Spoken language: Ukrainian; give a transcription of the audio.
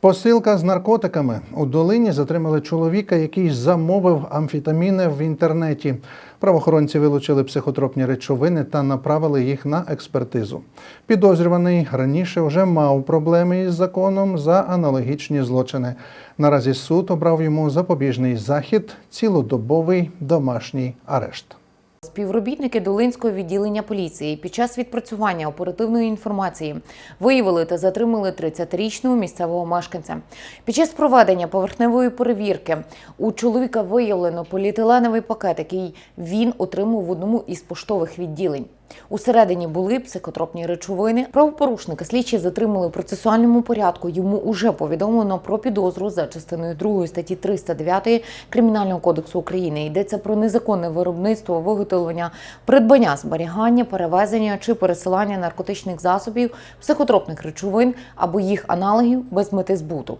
Посилка з наркотиками у долині затримали чоловіка, який замовив амфітаміни в інтернеті. Правоохоронці вилучили психотропні речовини та направили їх на експертизу. Підозрюваний раніше вже мав проблеми із законом за аналогічні злочини. Наразі суд обрав йому запобіжний захід, цілодобовий домашній арешт. Співробітники Долинського відділення поліції під час відпрацювання оперативної інформації виявили та затримали 30-річного місцевого мешканця. Під час проведення поверхневої перевірки у чоловіка виявлено поліетиленовий пакет, який він отримав в одному із поштових відділень. Усередині були психотропні речовини. Правопорушника слідчі затримали в процесуальному порядку. Йому уже повідомлено про підозру за частиною 2 статті 309 Кримінального кодексу України. Йдеться про незаконне виробництво, виготовлення, придбання, зберігання, перевезення чи пересилання наркотичних засобів, психотропних речовин або їх аналогів без мети збуту.